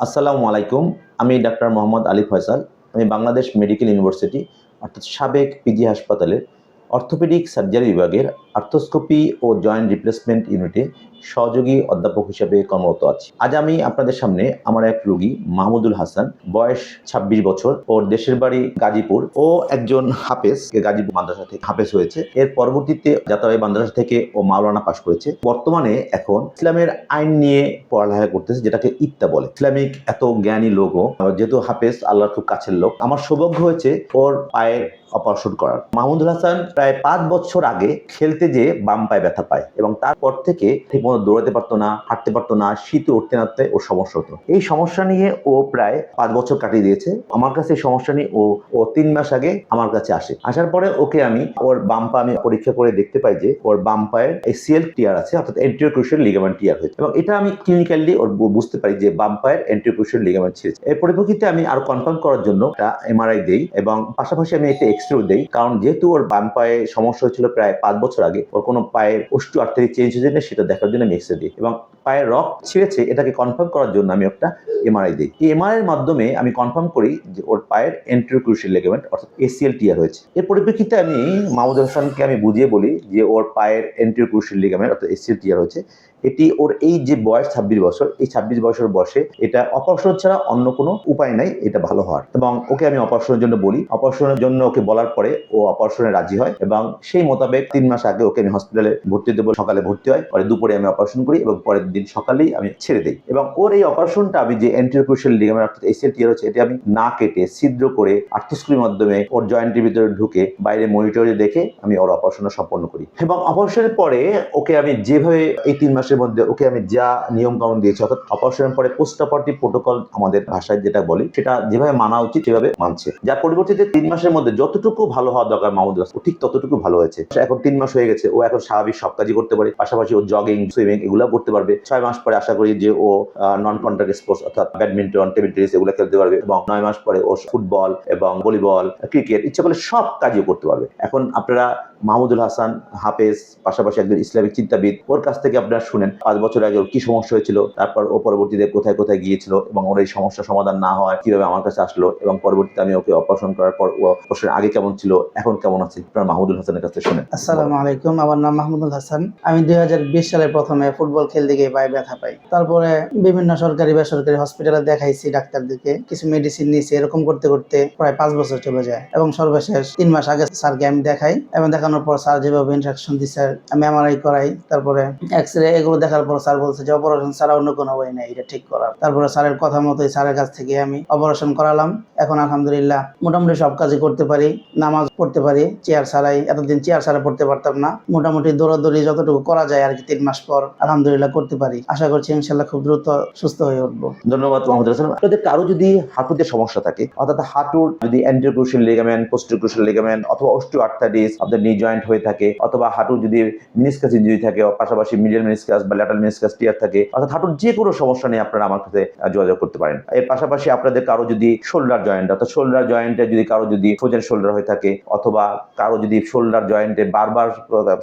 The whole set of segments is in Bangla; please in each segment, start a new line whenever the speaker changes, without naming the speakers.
আসসালামু আলাইকুম, আমি ডাক্তার মোহাম্মদ আলী ফয়সাল, আমি বাংলাদেশ মেডিকেল ইউনিভার্সিটি, অর্থাৎ সাবেক পিজি হাসপাতালের অর্থোপেডিক সার্জারি বিভাগের আর্থোস্কোপি ও জয়েন্ট রিপ্লেসমেন্ট ইউনিটে সহযোগী অধ্যাপক হিসেবে কর্মরত আছি। আজ আমি আপনাদের সামনে আমার এক রোগী, মাহমুদুল হাসান, বয়স ২৬ বছর ওর দেশের বাড়ি গাজীপুর ও একজন হাফেজ গাজীপুর মাদ্রাসা থেকে হাফেজ হয়েছে। এর পরবর্তীতে যাত্রাবাড়ি মাদ্রাসা থেকে ও মাওলানা পাশ করেছে। বর্তমানে এখন ইসলামের আইন নিয়ে পড়ালেখা করতেছে, যেটাকে ইত্তা বলে। ইসলামিক এত জ্ঞানী লোকও, যেহেতু হাফেজ আল্লাহর খুব কাছের লোক। আমার সৌভাগ্য হয়েছে ওর পায়ের অপারেশন করার। মাহমুদুল হাসান প্রায় পাঁচ বছর আগে খেলতে যেয়ে বাম পায়ে ব্যথা পায় এবং তারপর থেকে ঠিকমতো দৌড়াতে পারতো না, হাঁটতে পারতো না, শীতে উঠতে নাড়তে ওর সমস্যা হতো। এই সমস্যা নিয়ে ও প্রায় পাঁচ বছর কাটিয়ে দিয়েছে। আমার কাছে এই সমস্যা নিয়ে ও ও তিন মাস আগে আমার কাছে আসে। আসার পরে ওকে আমি, ওর বাম পা আমি পরীক্ষা করে দেখতে পাই যে ওর বাম পায়ের এসিএল টিয়ার আছে, অর্থাৎ এন্টিওক্রুশিয়াল লিগামেন্ট টিয়ার হয়েছে। এবং এটা আমি ক্লিনিক্যালি ওর বুঝতে পারি যে বাম পায়ের এন্টিওক্রুশিয়াল লিগামেন্ট ছিঁড়েছে। এর পরিপ্রেক্ষিতে আমি আরও কনফার্ম করার জন্য এমআরআই দেই এবং পাশাপাশি আমি একটা এক্সরেও দেই। কারণ যেহেতু ওর বাম সমস্যা হয়েছিল প্রায় পাঁচ বছর আগে। ওর কোনো পায়ের অষ্টু আর্থারি চেঞ্জ হয়েছে সেটা দেখার জন্য আমি এক্সরে দিই। এবং পায়ের রক ছিঁড়েছে, এটাকে কনফার্ম করার জন্য আমি একটা এমআরআই দিই। এই এমআরআই এর মাধ্যমে আমি কনফার্ম করি যে ওর পায়ের এন্ট্রোক্রুশিয়াল লিগামেন্ট অর্থাৎ এসিএল টিয়ার হয়েছে। এর পরিপ্রেক্ষিতে আমি মাহমুদ হাসানকে আমি বুঝিয়ে বলি যে ওর পায়ের এন্ট্রোক্রুশিয়াল লিগামেন্ট অর্থাৎ এসিএল টিয়ার হয়েছে। এটি ওর এই যে বয়স ছাব্বিশ বছর, এই ছাব্বিশ বছর বয়সে এটা অপারেশন ছাড়া অন্য কোনো উপায় নাই, এটা ভালো হওয়ার। এবং ওকে আমি অপারেশনের জন্য বলি। অপারেশনের জন্য ওকে বলার পরে ও অপারেশনে রাজি হয় এবং সেই মোতাবেক তিন মাস আগে ওকে আমি হসপিটালে ভর্তি দেবো সকালে ভর্তি হয়, পরে দুপুরে আমি অপারেশন করি এবং পরের দিন সকালেই আমি ছেড়ে দিই। এবং ওর এই অপারেশনটা আমি যে এন্টিওক্রুশিয়াল লিগামেন্ট অর্থাৎ এসিএল টিয়ার হচ্ছে, এটা আমি না কেটে ছিদ্র করে আর্থোস্কোপির মাধ্যমে ওর জয়েন্টের ভিতরে ঢুকে বাইরে মনিটরে দেখে আমি ওর অপারেশন সম্পন্ন করি। এবং অপারেশনের পরে ওকে আমি যেভাবে এই তিন মাসের মধ্যে ওকে আমি যা নিয়ম কানুন দিয়েছি অর্থাৎ অপারেশনের পরে পোস্ট অপারেটিভ প্রোটোকল আমাদের ভাষায় যেটা বলি সেটা যেভাবে মানা উচিত সেভাবে মানছে। যার পরিবর্তিতে তিন মাসের মধ্যে যতটুকু ভালো হওয়া দরকার মাহমুদ রাস, ও ঠিক ততটুকু ভালো হয়েছে। এখন তিন মাস হয়ে গেছে ও এখন স্বাভাবিক সব কাজই করতে পারে পাশাপাশি ও জগিং সুইমিং এগুলো করতে পারবে। ছয় মাস পরে আশা করি যে ও নন কন্ট্যাক্ট স্পোর্টস অর্থাৎ ব্যাডমিন্টন টেবিল টেনিস এগুলো খেলতে পারবে এবং নয় মাস পরে ও ফুটবল এবং ভলিবল ক্রিকেট ইচ্ছা করলে সব কাজই করতে পারবে। এখন আপনারা মাহমুদুল হাসান, হাফেজ, পাশাপাশি একজন ইসলামিক চিন্তাবিদ। ওর কাছ থেকে আপনারা শুনেন পাঁচ বছর আগে ওর কি সমস্যা হয়েছিল, তারপর ও পরবর্তীতে কোথায় কোথায় গিয়েছিল এবং ওর এই সমস্যা সমাধান না হয় কীভাবে আমার কাছে আসলো এবং পরবর্তীতে আমি ওকে অপারেশন করার পর ও অপারেশন আগে কেমন ছিল, এখন কেমন আছে, আপনারা মাহমুদুল হাসানের কাছ শুনেন।
আসসালামু আলাইকুম, আমার নাম মাহমুদুল হাসান। আমি দুই সালে প্রথমে ফুটবল খেলতে গিয়ে পায়ে ব্যথা পাই। তারপরে বিভিন্ন সরকারি, বেসরকারি হসপিটালে দেখাইছি ডাক্তারদেরকে, কিছু মেডিসিন নিয়েছি, এরকম করতে করতে প্রায় পাঁচ বছর চলে যায়। এবং সর্বশেষ তিন মাস আগে স্যারকে আমি দেখাই এবং দেখানোর পর স্যার যেভাবে ইনস্ট্রাকশন দিচ্ছে আমি এমআরআই করাই, তারপরে এক্স রে এগুলো দেখার পর স্যার বলছে যে অপারেশন ছাড়া অন্য কোনো ওয়ে নেই, এটা ঠিক করার। তারপরে স্যারের কথা মতোই স্যারের কাছ থেকে আমি অপারেশন করালাম। এখন আলহামদুলিল্লাহ মোটামুটি সব কাজই করতে পারি, নামাজ পড়তে পারি চেয়ার ছাড়াই, এতদিন চেয়ার ছাড়া পড়তে পারতাম না। মোটামুটি দৌড়াদৌড়ি যতটুকু করা যায় আর কি, তিন মাস পর আলহামদুলিল্লাহ করতে পারি। আশা করছি ইনশাল্লাহ খুব দ্রুত সুস্থ হয়ে উঠবো।
ধন্যবাদ হাসান আপনাদের কারও যদি হাঁটুতে সমস্যা থাকে, অর্থাৎ হাঁটুর যদি অ্যান্টিক্রুশিয়াল লিগামেন্ট পোস্টিক্রুশিয়াল লিগামেন্ট অথবা অস্টিও আর্থাইটিস আপনাদের জয়েন্ট হয়ে থাকে, অথবা হাঁটুর যদি মিনিসকাস ইঞ্জুরি থাকে পাশাপাশি মিডিয়াল মিনিসকাস বা ল্যাটাল মিনিসকাস টিয়ার থাকে, অর্থাৎ হাঁটুর যে কোনো সমস্যা নিয়ে আপনারা আমার সাথে যোগাযোগ করতে পারেন। এর পাশাপাশি আপনাদের কারও যদি শোল্ডার জয়েন্ট অর্থাৎ শোল্ডার জয়েন্টে যদি কারও যদি ফ্রোজেন শোল্ডার হয়ে থাকে, অথবা কারও যদি শোল্ডার জয়েন্টে বারবার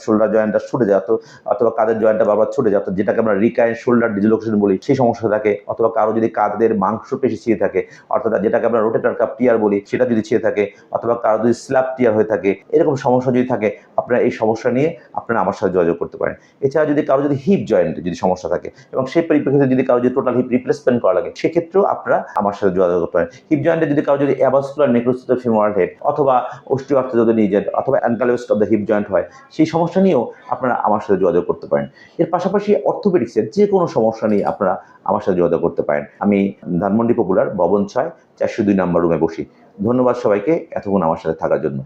শোল্ডার জয়েন্টটা ছুটে যেত অথবা কাদের জয়েন্টটা বারবার ছুটে যেত যেটাকে আমরা রিকারেন্ট শোল্ডার ডিজলোকেশন বলি, সেই সমস্যা থাকে, অথবা কারও যদি কাদের মাংস পেশি ছিঁড়ে থাকে, অর্থাৎ যেটাকে আমরা রোটেটার কাপ টিয়ার বলি, সেটা যদি ছিঁড়ে থাকে, অথবা কারও যদি স্ল্যাব টিয়ার হয়ে থাকে, এরকম সমস্যা যদি থাকে আপনারা এই সমস্যা নিয়ে আপনারা আমার সাথে যোগাযোগ করতে পারেন। এছাড়া যদি কারও যদি হিপ জয়েন্টে যদি সমস্যা থাকে এবং সেই পরিপ্রেক্ষিতে যদি কারও যদি টোটাল হিপ রিপ্লেসমেন্ট করা লাগে, সেক্ষেত্রেও আপনারা আমার সাথে যোগাযোগ করতে পারেন। হিপ জয়েন্টে যদি কারও যদি অ্যাভাসকুলার নেক্রোসিস ফিমোরাল হেড অথবা অস্টিওআর্থ্রাইটিস নিজের অথবা ankylosis of the hip joint হয়, সেই সমস্যা নিয়েও আপনারা আমার সাথে যোগাযোগ করতে পারেন। এর পাশাপাশি অর্থোপেডিক্সের যে কোনো সমস্যা নিয়ে আপনারা আমার সাথে যোগাযোগ করতে পারেন। আমি ধানমন্ডি পপুলার ভবন ছয়, চারশো দুই নাম্বার রুমে বসি। ধন্যবাদ সবাইকে, এতক্ষণ আমার সাথে থাকার জন্য।